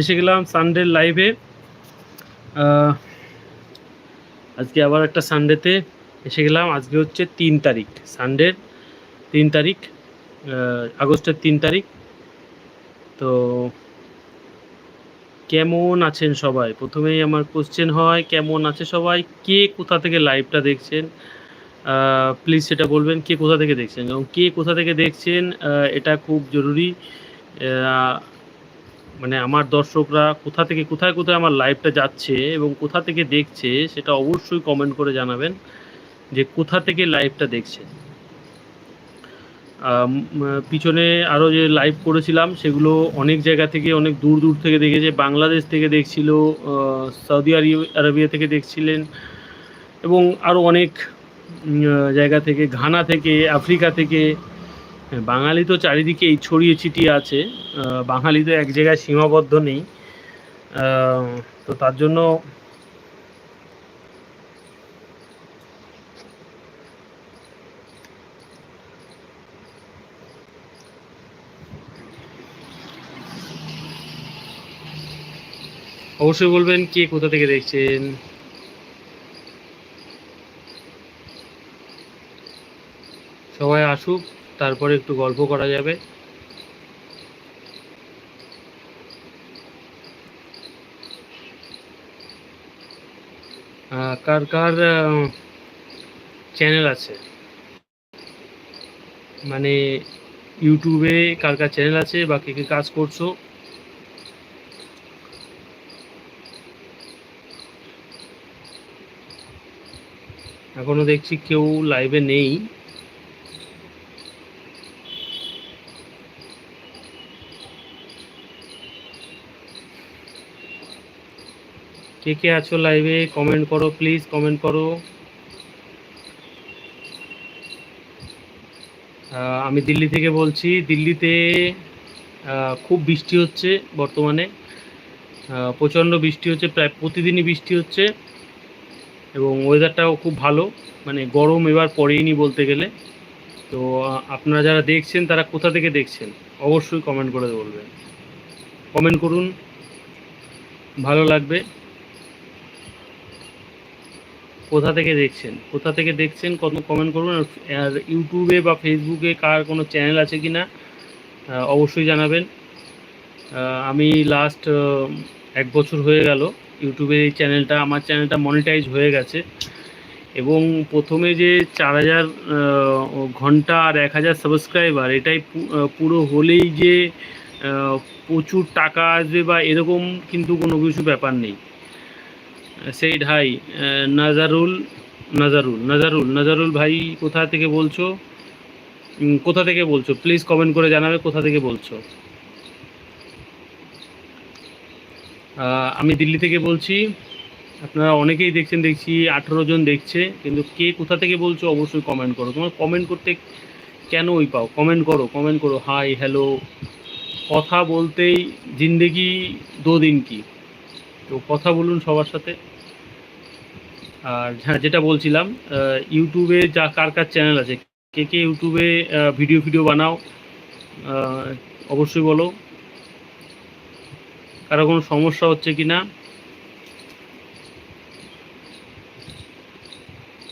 এসে গেলাম সানডের লাইভে আজকে আবার একটা সানডেতে এসে গেলাম। আজকে হচ্ছে তিন তারিখ সানডের তিন তারিখ আগস্টের তিন তারিখ। তো কেমন আছেন সবাই? প্রথমেই আমার কোশ্চেন হয়, কেমন আছে সবাই? কে কোথা থেকে লাইভটা দেখছেন? প্লিজ সেটা বলবেন, কে কোথা থেকে দেখছেন? এবং কে কোথা থেকে দেখছেন এটা খুব জরুরি। মানে আমার দর্শকরা কোথা থেকে, কোথায় কোথায় আমার লাইভটা যাচ্ছে এবং কোথা থেকে দেখছে সেটা অবশ্যই কমেন্ট করে জানাবেন যে কোথা থেকে লাইভটা দেখছে। পিছনে আরও যে লাইভ করেছিলাম সেগুলো অনেক জায়গা থেকে, অনেক দূর দূর থেকে দেখেছে। বাংলাদেশ থেকে দেখছিল সৌদি আরব- আরবিয়া থেকে দেখছিলেন এবং আরও অনেক জায়গা থেকে, ঘানা থেকে, আফ্রিকা থেকে বাঙালি তো চারিদিকেই ছড়িয়ে ছিটিয়ে আছে। বাঙালি তো এক জায়গায় সীমাবদ্ধ নেই। তো তার জন্য অবশ্যই বলবেন কে কোথা থেকে দেখছেন? সবাই আসুক। তারপরে একটু গল্প করা যাবে। কার কার চ্যানেল আছে? মানে ইউটিউবে কার কার চ্যানেল আছে বা কে কে কাজ করছ? এখনও দেখছি কেউ লাইভে নেই। কে কে আছো লাইভে কমেন্ট করো প্লিজ কমেন্ট করো। আমি দিল্লি থেকে বলছি, দিল্লিতে খুব বৃষ্টি হচ্ছে বর্তমানে। প্রচণ্ড বৃষ্টি হচ্ছে, প্রায় প্রতিদিনই বৃষ্টি হচ্ছে। এবং ওয়েদারটাও খুব ভালো মানে গরম এবার পড়েইনি বলতে গেলে। তো আপনারা যারা দেখছেন, তারা কোথা থেকে দেখছেন? অবশ্যই কমেন্ট করে বলবেন। কমেন্ট করুন, ভালো লাগবে। কোথা থেকে দেখছেন? কোথা থেকে দেখছেন? কত কমেন্ট করুন। আর ইউটিউবে বা ফেসবুকে কার কোনো চ্যানেল আছে কি না অবশ্যই জানাবেন। আমি লাস্ট এক বছর হয়ে গেল ইউটিউবে এই চ্যানেলটা আমার চ্যানেলটা মনিটাইজ হয়ে গেছে। এবং প্রথমে যে চার হাজার ঘণ্টা আর এক হাজার সাবস্ক্রাইবার এটাই পুরো হলেই যে প্রচুর টাকা আসবে বা এরকম কিন্তু কোনো কিছু ব্যাপার নেই। সেই ভাই আহ, নাজারুল নাজারুল নাজারুল নাজারুল ভাই কোথা থেকে বলছো? কোথা থেকে বলছো? প্লিজ কমেন্ট করে জানাবে কোথা থেকে বলছো? আমি দিল্লি থেকে বলছি। আপনারা অনেকেই দেখছেন দেখছি আঠেরো জন দেখছে কিন্তু কে কোথা থেকে বলছো অবশ্যই কমেন্ট করো। তোমার কমেন্ট করতে কেন ওই পাও? কমেন্ট করো কমেন্ট করো। হাই হ্যালো কথা বলতেই জিন্দেগি দো দিন কি? তো কথা বলুন সবার সাথে। আর হ্যাঁ যেটা বলছিলাম ইউটিউবে যা, কার কার চ্যানেল আছে? কে কে ইউটিউবে ভিডিও ভিডিও বানাও অবশ্যই বলো। কারও কোনো সমস্যা হচ্ছে কি না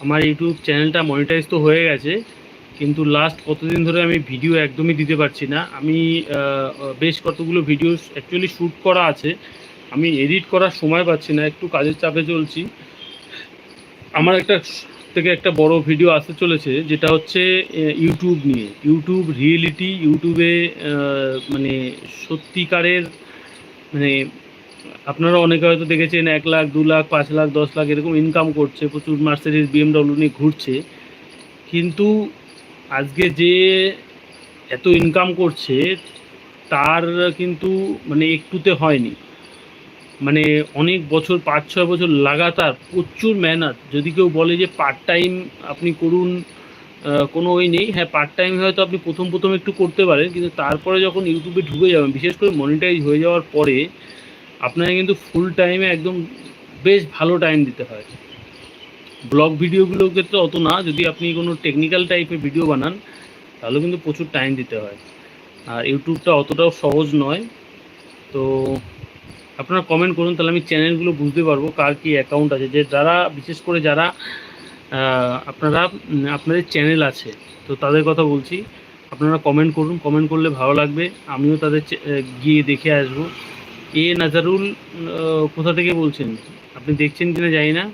আমার ইউটিউব চ্যানেলটা মনিটাইজ তো হয়ে গেছে, কিন্তু লাস্ট কতদিন ধরে আমি ভিডিও একদমই দিতে পারছি না। আমি বেশ কতগুলো ভিডিও অ্যাকচুয়ালি শ্যুট করা আছে। আমি এডিট করার সময় পাচ্ছি না, একটু কাজের চাপে চলছি। আমার একটা থেকে একটা বড় ভিডিও আসতে চলেছে, যেটা হচ্ছে ইউটিউব নিয়ে। ইউটিউব রিয়েলিটি ইউটিউবে মানে সত্যিকারের মানে আপনারা অনেকে হয়তো দেখেছেন, এক লাখ, দু লাখ, পাঁচ লাখ, দশ লাখ এরকম ইনকাম করছে, প্রচুর মার্সিডিজ বিএমডব্লিউ নিয়ে ঘুরছে। কিন্তু আজকে যে এত ইনকাম করছে, তার কিন্তু মানে একটুতে হয়নি। মানে অনেক বছর, পাঁচ, ছয় বছর লাগাতার প্রচুর মেহনত। যদি কেউ বলে যে পার্ট টাইম আপনি করুন কোনো ওই নেই। হ্যাঁ পার্ট টাইম হয়তো আপনি প্রথম প্রথম একটু করতে পারেন, কিন্তু তারপরে যখন ইউটিউবে ঢুকে যাবেন, বিশেষ করে মনিটাইজ হয়ে যাওয়ার পরে, আপনাকে কিন্তু ফুল টাইমে একদম বেশ ভালো টাইম দিতে হয়। ব্লগ ভিডিওগুলোর ক্ষেত্রে অত না। যদি আপনি কোনো টেকনিক্যাল টাইপের ভিডিও বানান, তাহলে কিন্তু প্রচুর টাইম দিতে হয়। আর ইউটিউবটা অতটাও সহজ নয়। তো আপনারা কমেন্ট করুন, তাহলে আমি চ্যানেলগুলো বুঝতে পারব কার কি অ্যাকাউন্ট আছে। যে যারা, বিশেষ করে যারা আপনারা আপনাদের চ্যানেল আছে, তো তাদের কথা বলছি। আপনারা কমেন্ট করুন কমেন্ট করলে ভালো লাগবে। আমিও তাদের গিয়ে দেখে আসব। এ নাজারুল কোথা থেকে বলছেন? আপনি দেখছেন কিনা জানি না।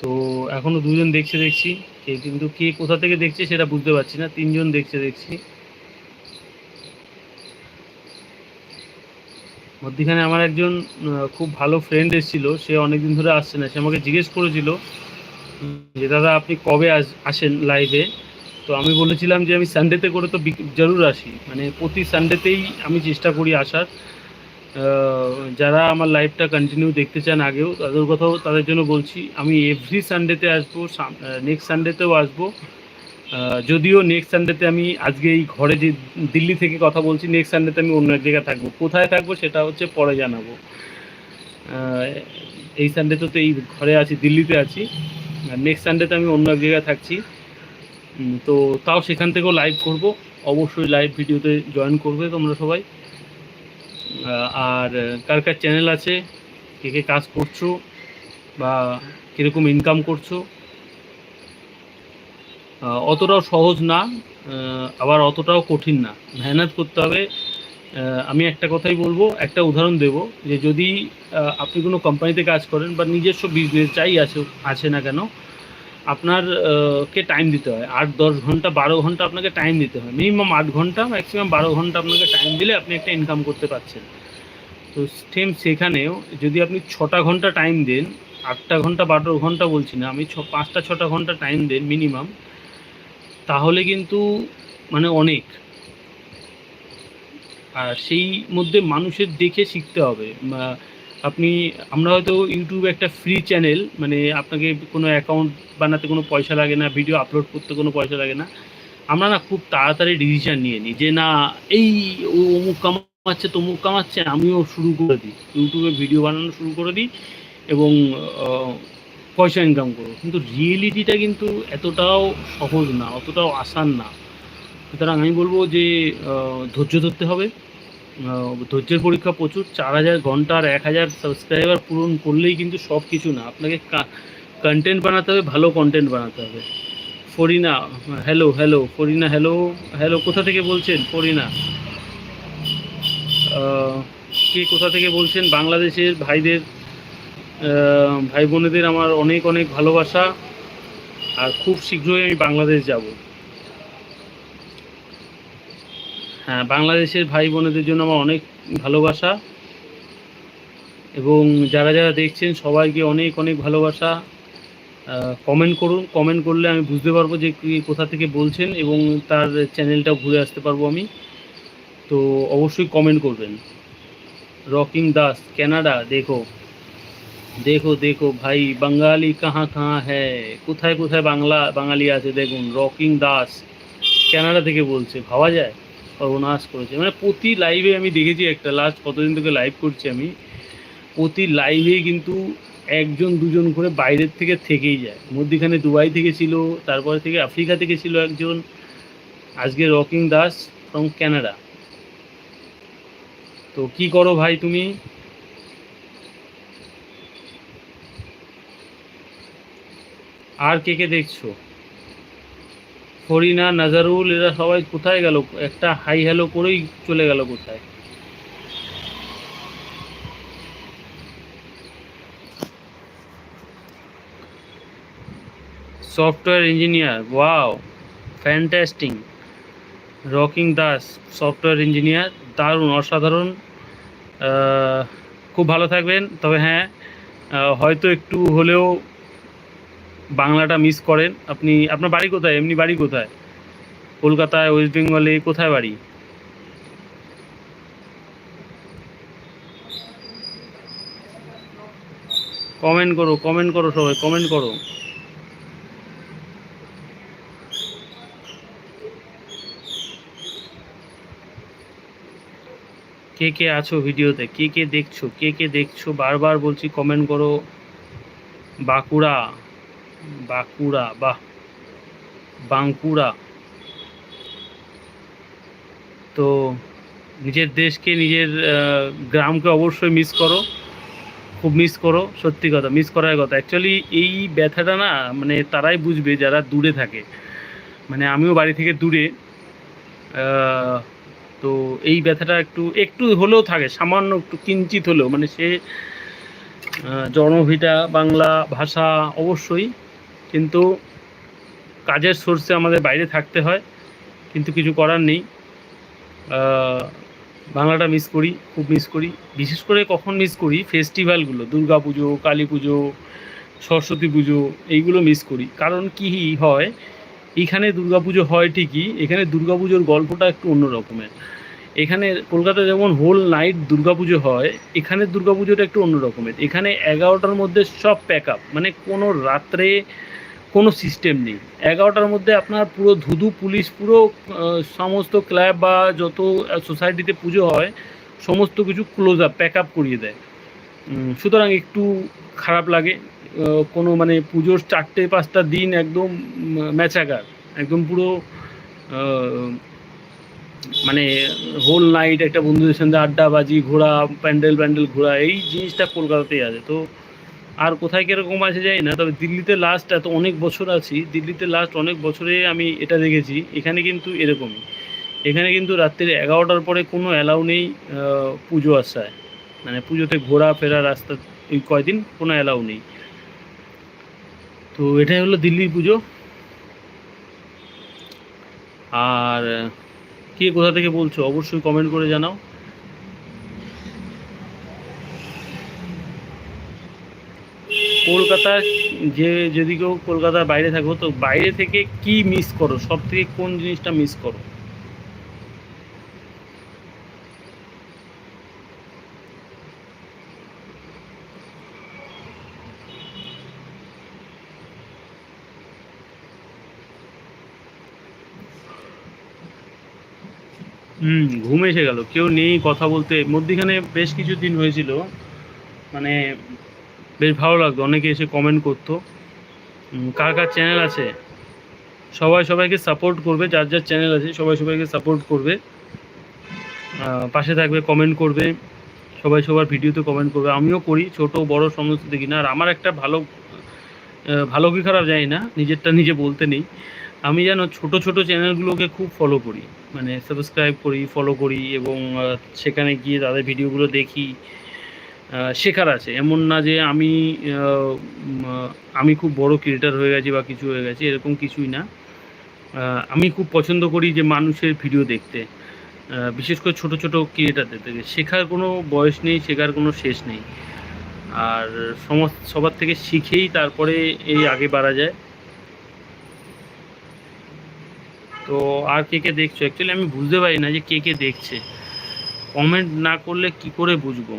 তো এখনও দুজন দেখছে দেখছি, কিন্তু কে কোথা থেকে দেখছে সেটা বুঝতে পারছি না। তিনজন দেখছে দেখছি। মধ্যিখানে আমার একজন খুব ভালো ফ্রেন্ড এসেছিল, সে অনেকদিন ধরে আসছে না, সে আমাকে জিজ্ঞেস করেছিল, যে দাদা আপনি কবে আস- আসেন লাইভে তো আমি বলেছিলাম যে আমি সানডেতে করে তো জরুর আসি। মানে প্রতি সানডেতেই আমি চেষ্টা করি আসার। যারা আমার লাইভটা কন্টিনিউ দেখতে চান আগেও, তাদের কথাও তাদের জন্য বলছি, আমি এভরি সানডেতে আসব নেক্সট সানডেতেও আসব। যদিও নেক্সট সানডেতে আমি আজকে এই ঘরে যে দিল্লি থেকে কথা বলছি নেক্সট সানডেতে আমি অন্য এক জায়গায় থাকব। কোথায় থাকব সেটা হচ্ছে পরে জানাব। এই সানডেতে তো এই ঘরে আছি, দিল্লিতে আছি। নেক্সট সানডেতে আমি অন্য এক জায়গায় থাকছি। তো তাও সেখান থেকেও লাইভ করব। অবশ্যই লাইভ ভিডিওতে জয়েন করবে তোমরা সবাই। আর কার কার চ্যানেল আছে, কে কে কাজ করছ বা কীরকম ইনকাম করছ অতটাও সহজ না আবার অতটাও কঠিন না। মেহনত করতে হবে। আমি একটা কথাই বলব, একটা উদাহরণ দেব যে যদি আপনি কোনো কোম্পানিতে কাজ করেন বা নিজস্ব বিজনেস যাই আছে আছে না কেন, আপনার কে টাইম দিতে হয়? আট, দশ ঘণ্টা, বারো ঘণ্টা আপনাকে টাইম দিতে হয়। মিনিমাম আট ঘণ্টা ম্যাক্সিমাম বারো ঘণ্টা আপনাকে টাইম দিলে আপনি একটা ইনকাম করতে পারছেন। তো সেম সেখানেও যদি আপনি ছটা ঘণ্টা টাইম দেন, আটটা ঘণ্টা, বারো ঘণ্টা বলছি না, আমি ছ, পাঁচটা, ছটা ঘণ্টা টাইম দেন মিনিমাম তাহলে কিন্তু মানে অনেক। আর সেই মধ্যে মানুষের দেখে শিখতে হবে। আপনি, আমরা হয়তো ইউটিউবে একটা ফ্রি চ্যানেল মানে আপনাকে কোনো অ্যাকাউন্ট বানাতে কোনো পয়সা লাগে না ভিডিও আপলোড করতে কোনো পয়সা লাগে না। আমরা না খুব তাড়াতাড়ি ডিসিশন নিয়ে নিই যে, না, এই ও অমুক কামাচ্ছে, তমুক কামাচ্ছে, আমিও শুরু করে দিই। ইউটিউবে ভিডিও বানানো শুরু করে দিই এবং পয়সা ইনকাম করব। কিন্তু রিয়েলিটিটা কিন্তু এতটাও সহজ না, অতটাও আসান না। সুতরাং আমি বলব যে ধৈর্য ধরতে হবে। ধৈর্যের পরীক্ষা প্রচুর। চার হাজার ঘণ্টার এক হাজার সাবস্ক্রাইবার পূরণ করলেই কিন্তু সব কিছু না। আপনাকে কন্টেন্ট বানাতে হবে, ভালো কন্টেন্ট বানাতে হবে। Farina hello hello Farina hello hello কোথা থেকে বলছেন ফরিনা? কে কোথা থেকে বলছেন? বাংলাদেশের ভাইদের ভাই বোনেদের আমার অনেক অনেক ভালোবাসা আর খুব শীঘ্রই আমি বাংলাদেশ যাব। হ্যাঁ বাংলাদেশের ভাই বোনেদের জন্য আমার অনেক ভালোবাসা এবং যারা যারা দেখছেন সবাইকে অনেক অনেক ভালোবাসা। কমেন্ট করুন কমেন্ট করলে আমি বুঝতে পারব যে কোথা থেকে বলছেন এবং তার চ্যানেলটা ঘুরে আসতে পারব আমি। তো অবশ্যই কমেন্ট করবেন। রকিং দাস কানাডা দেখো। দেখো দেখো ভাই বাঙালি কাহা কাহা হ্যাঁ কোথায় কোথায় বাংলা বাঙালি আছে দেখুন রকিং দাস কানাডা থেকে বলছে, ভাবা যায়? সর্বনাশ করেছে। মানে প্রতি লাইভে আমি দেখেছি একটা লাস্ট কতদিন থেকে লাইভ করছি আমি। প্রতি লাইভে কিন্তু একজন, দুজন করে বাইরের থেকে থেকেই যায়। মধ্যিখানে দুবাই থেকে ছিল, তারপরে থেকে আফ্রিকা থেকে ছিল একজন। আজকে রকিং দাস ফ্রম কানাডা তো কি করো ভাই তুমি? আর কে কে দেখছ? ফরিনা, নাজারুল, এরা সবাই কোথায় গেল? একটা হাই হ্যালো করেই চলে গেল কোথায়? Software engineer, wow, fantastic. Rocking Das, software engineer, দারুণ, অসাধারণ। খুব ভালো থাকবেন। তবে হ্যাঁ হয়তো একটু হলেও বাংলাটা মিস করেন। আপনি, আপনার বাড়ি কোথায়? এমনি বাড়ি কোথায়? কলকাতায় ওয়েস্ট বেঙ্গলে কোথায় বাড়ি? কমেন্ট করো কমেন্ট করো সবাই কমেন্ট করো। কে কে আছো ভিডিওতে? কে কে দেখছ? কে কে দেখছ? বারবার বলছি কমেন্ট করো। বাঁকুড়া। বাঁকুড়া বাহ বাঁকুড়া। তো নিজের দেশকে নিজের গ্রামকে অবশ্যই মিস করো। খুব মিস করো সত্যি কথা মিস করার কথা। অ্যাকচুয়ালি এই ব্যথাটা না মানে তারাই বুঝবে যারা দূরে থাকে। মানে আমিও বাড়ি থেকে দূরে। তো এই ব্যথাটা একটু একটু হলেও থাকে সামান্য একটু কিঞ্চিত হলেও। মানে সে আহ, জন্মভিটা বাংলা ভাষা অবশ্যই কিন্তু কাজের সোর্সে আমাদের বাইরে থাকতে হয়, কিন্তু কিছু করার নেই। বাংলাটা মিস করি, খুব মিস করি। বিশেষ করে কখন মিস করি? ফেস্টিভ্যালগুলো দুর্গা পুজো, কালী পুজো, সরস্বতী পুজো, এইগুলো মিস করি। কারণ কি হয় এখানে দুর্গা পুজো হয় ঠিকই, এখানে দুর্গা পুজোর গল্পটা একটু অন্য রকমের। এখানে কলকাতায় যেমন হোল নাইট দুর্গা পুজো হয়, এখানে দুর্গা পুজোটা একটু অন্য রকমের। এখানে এগারোটার মধ্যে সব প্যাক আপ মানে কোনো রাত্রে কোনো সিস্টেম নেই। এগারোটার মধ্যে আপনার পুরো ধুধু পুলিশ, পুরো সমস্ত ক্লাব বা যত সোসাইটিতে পুজো হয়, সমস্ত কিছু ক্লোজ আপ প্যাক আপ করিয়ে দেয়। সুতরাং একটু খারাপ লাগে। কোনো মানে পুজোর চারটে, পাঁচটা দিন একদম ম্যাচাকার একদম পুরো মানে হোল নাইট একটা বন্ধুদের সঙ্গে আড্ডাবাজি, ঘোরা, প্যান্ডেল প্যান্ডেল ঘোরা, এই জিনিসটা কলকাতাতেই আছে। তো আর কোথায় কীরকম আছে জানি না, তবে দিল্লিতে লাস্ট এত অনেক বছর আছি, দিল্লিতে লাস্ট অনেক বছরে আমি এটা দেখেছি, এখানে কিন্তু এরকমই। এখানে কিন্তু রাত্রির এগারোটার পরে কোনো অ্যালাউ নেই পুজো আসায়। মানে পুজোতে ঘোরা, ফেরা, রাস্তা, এই কয়দিন কোনো অ্যালাউ নেই। তো এটাই হলো দিল্লির পুজো। আর কে কোথা থেকে বলছো? অবশ্যই কমেন্ট করে জানাও। কলকাতা যে যদি কেউ কলকাতার বাইরে থাকো, তো বাইরে থেকে কি মিস করো? সব থেকে কোন জিনিসটা মিস করো? হুম, ঘুম এসে গেল। কেউ নেই, কথা বলতে। মধ্যিখানে বেশ কিছু দিন হয়েছিল। মানে বেশ ভালো লাগতো। অনেকে এসে কমেন্ট করতো। কার কার চ্যানেল আছে? সবাই সবাইকে সাপোর্ট করবে, যার যার চ্যানেল আছে সবাই সবাইকে সাপোর্ট করবে। পাশে থাকবে কমেন্ট করবে। সবাই সবার ভিডিওতে কমেন্ট করবে। আমিও করি, ছোট, বড় সমস্ত দেখি না। আর আমার একটা ভালো ভালো কি খারাপ জানি না, নিজেরটা নিজে বলতে নেই। আমি যেন ছোট ছোট চ্যানেলগুলোকে খুব ফলো করি। মানে সাবস্ক্রাইব করি ফলো করি এবং সেখানে গিয়ে তাদের ভিডিওগুলো দেখি। শেখার আছে। এমন না যে আমি আমি খুব বড় ক্রিয়েটার হয়ে গেছি বা কিছু হয়ে গেছি, এরকম কিছুই না। আমি খুব পছন্দ করি যে মানুষের ভিডিও দেখতে। বিশেষ করে ছোট ছোট ক্রিয়েটারদের থেকে। শেখার কোনো বয়স নেই, শেখার কোনো শেষ নেই। আর সমাজ সবার থেকে শিখেই তারপরে এই আগে বাড়া যায়। তো আর কে কে দেখছ? অ্যাকচুয়ালি আমি বুঝতে পারি না যে কে কে দেখছে। কমেন্ট না করলে কি করে বুঝব?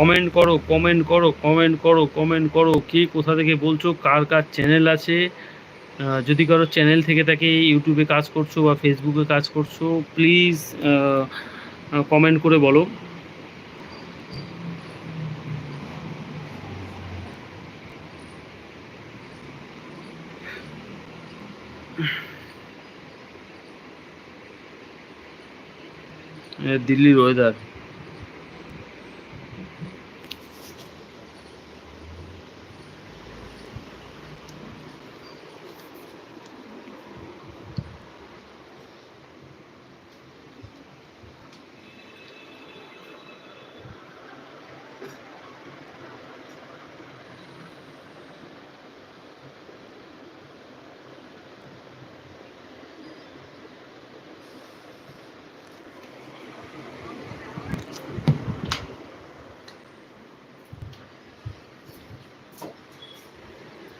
কমেন্ট করো কমেন্ট করো কমেন্ট করো কমেন্ট করো, কে কোথা থেকে বলছো, কার কার চ্যানেল আছে? যদি কারও চ্যানেল থেকে থাকে ইউটিউবে কাজ করছ বা ফেসবুকে কাজ করছ প্লিজ কমেন্ট করে বলো। দিল্লির ওয়েদার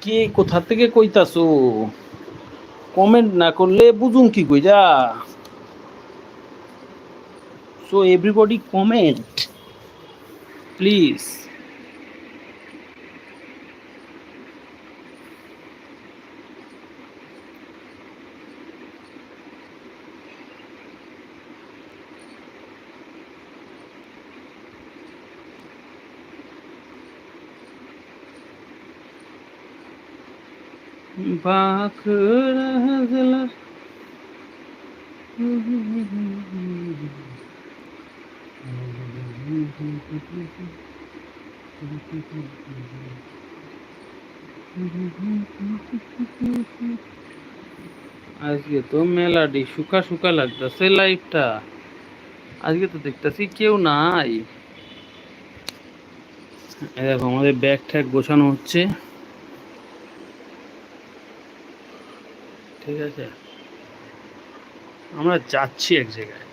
কে কোথা থেকে কইতাছো? কমেন্ট না করলে বুঝুন কি কইরা? সো এভরিবডি কমেন্ট প্লিজ আজকে তো মেলাডি শুকা শুকা লাগতেছে লাইফটা আজকে তো দেখতেছি কেউ নাই। দেখো আমাদের ব্যাগ ট্যাগ গোছানো হচ্ছে। ঠিক আছে? আমরা যাচ্ছি এক জায়গায়।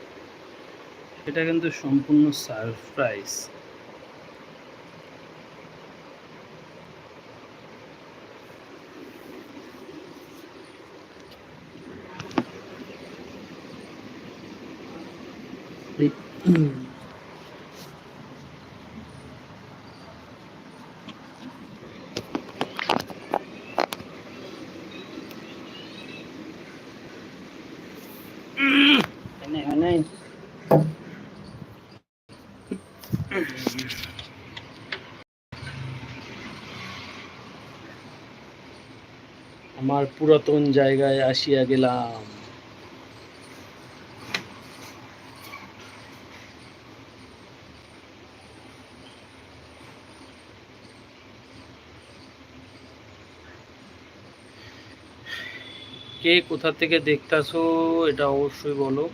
এটা কিন্তু সম্পূর্ণ সারপ্রাইজ এনে এনে আমার পুরাতন জায়গায় আসিয়া গেলাম। কে কোথা থেকে দেখতাছো এটা অবশ্যই বলো।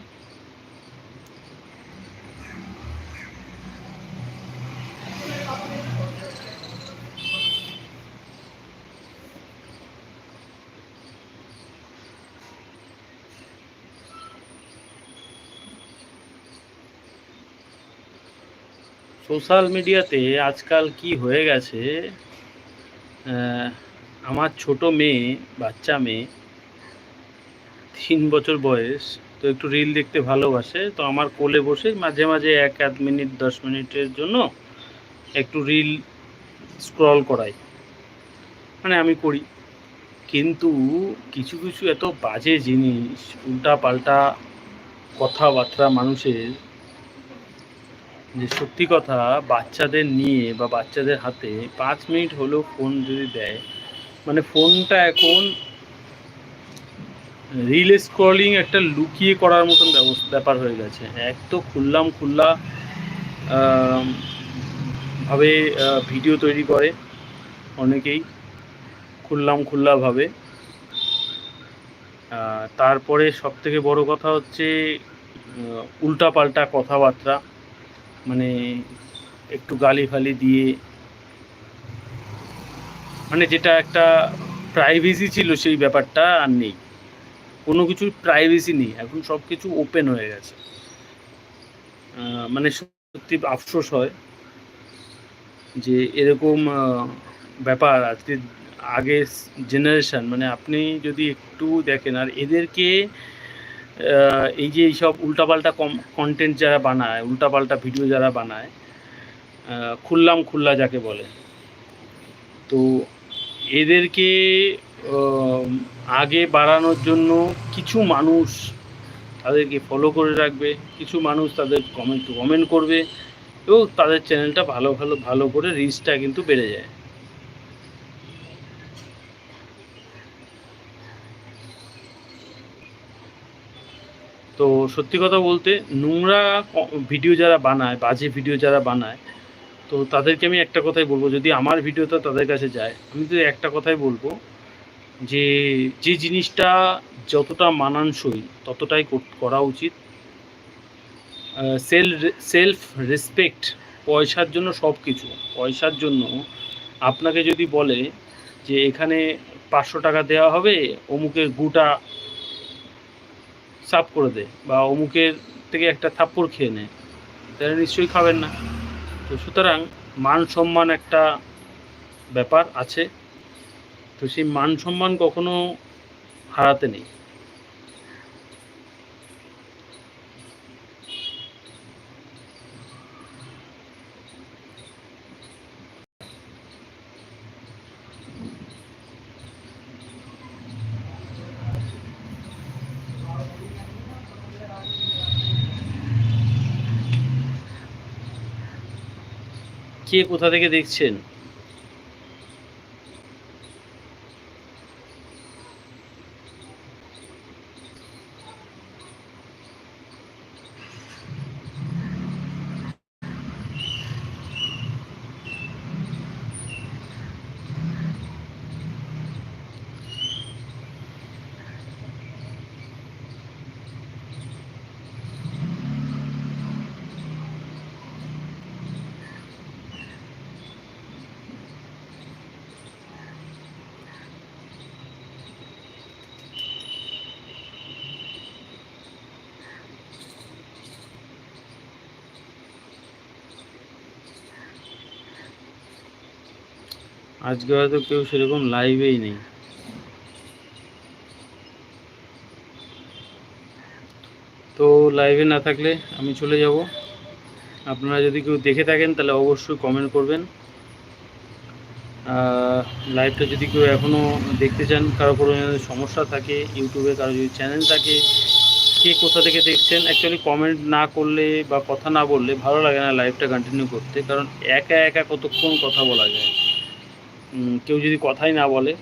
সোশ্যাল মিডিয়াতে আজকাল কি হয়ে গেছে আমার ছোট মেয়ে, বাচ্চা মেয়ে, তিন বছর বয়স, তো একটু রিল দেখতে ভালোবাসে, তো আমার কোলে বসে মাঝে মাঝে এক আধ মিনিট, দশ মিনিটের জন্য একটু রিল স্ক্রল করাই। মানে আমি করি। কিন্তু কিছু কিছু এত বাজে জিনিস উল্টা পাল্টা কথাবার্তা মানুষের যে সত্যি কথা বাচ্চাদের নিয়ে বা বাচ্চাদের হাতে পাঁচ মিনিট হলেও ফোন যদি দেয় মানে ফোনটা এখন রিল স্ক্রলিং একটা লুকিয়ে করার মতন ব্যবস্থা ব্যাপার হয়ে গেছে। এক তো খুললাম খুল্লা ভাবে ভিডিও তৈরি করে অনেকেই। খুললাম খুল্লা ভাবে। আহ, তারপরে সব থেকে বড় কথা হচ্ছে উল্টা পাল্টা কথাবার্তা। মানে একটু গালি ফালি দিয়ে মানে যেটা একটা প্রাইভেসি ছিল সেই ব্যাপারটা আর নেই। কোনো কিছুর প্রাইভেসি নেই। এখন সব কিছু ওপেন হয়ে গেছে। মানে সত্যি আফসোস হয় যে এরকম ব্যাপার আজকে আগের জেনারেশন মানে আপনি যদি একটু দেখেন আর এদেরকে এই যে এইসব উল্টাপাল্টা কম কন্টেন্ট যারা বানায়, উল্টাপাল্টা ভিডিও যারা বানায় খুললাম খুল্লা যাকে বলে। তো এদেরকে আগে বাড়ানোর জন্য কিছু মানুষ তাদেরকে ফলো করে রাখবে, কিছু মানুষ তাদের কমেন্ট কমেন্ট করবে এবং তাদের চ্যানেলটা ভালো ভালো ভালো করে রিচটা কিন্তু বেড়ে যায়। তো সত্যি কথা বলতে নোংরা ভিডিও যারা বানায়, বাজে ভিডিও যারা বানায়, তো তাদেরকে আমি একটা কথাই বলব, যদি আমার ভিডিওটা তাদের কাছে যায়, আমি তো একটা কথাই বলব যে যে জিনিসটা যতটা মানানসই ততটাই কর- উচিত। সেল সেলফ রেসপেক্ট পয়সার জন্য সব কিছু পয়সার জন্য আপনাকে যদি বলে যে এখানে পাঁচশো টাকা দেওয়া হবে, অমুকের গুটা সাফ করে দেয় বা অমুকের থেকে একটা থাপ্পড় খেয়ে নেয়, তাহলে নিশ্চয়ই খাবেন না। তো সুতরাং মান সম্মান একটা ব্যাপার আছে। তো সেই মান সম্মান কখনো হারাতে নেই। কে কোথা থেকে দেখছেন? আজকে হয়তো কেউ সেরকম লাইভেই নেই। তো লাইভে না থাকলে আমি চলে যাব। আপনারা যদি কেউ দেখে থাকেন, তাহলে অবশ্যই কমেন্ট করবেন। লাইভটা যদি কেউ এখনও দেখতে চান, কারও কোনো সমস্যা থাকে ইউটিউবে কারও যদি চ্যানেল থাকে, কে কোথা থেকে দেখছেন অ্যাকচুয়ালি কমেন্ট না করলে বা কথা না বললে ভালো লাগে না লাইভটা কন্টিনিউ করতে, কারণ একা একা কতক্ষণ কথা বলা যায়। কেউ যদি কথাই না বলে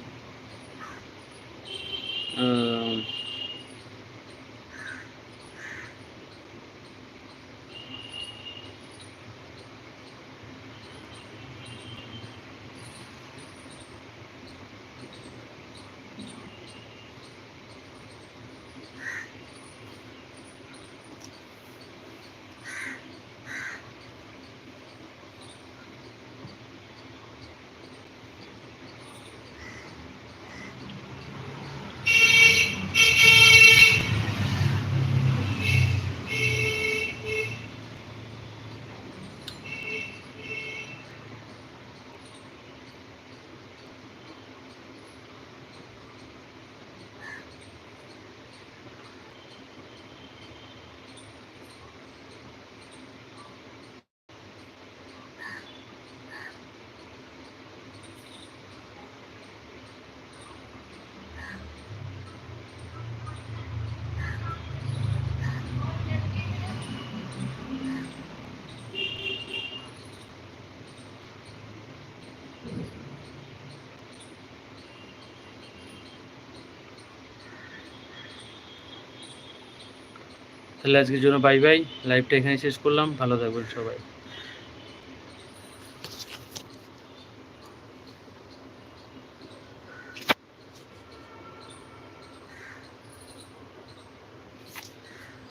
তাহলে আজকের জন্য বাই বাই লাইভটা এখানে শেষ করলাম। ভালো থাকবেন সবাই।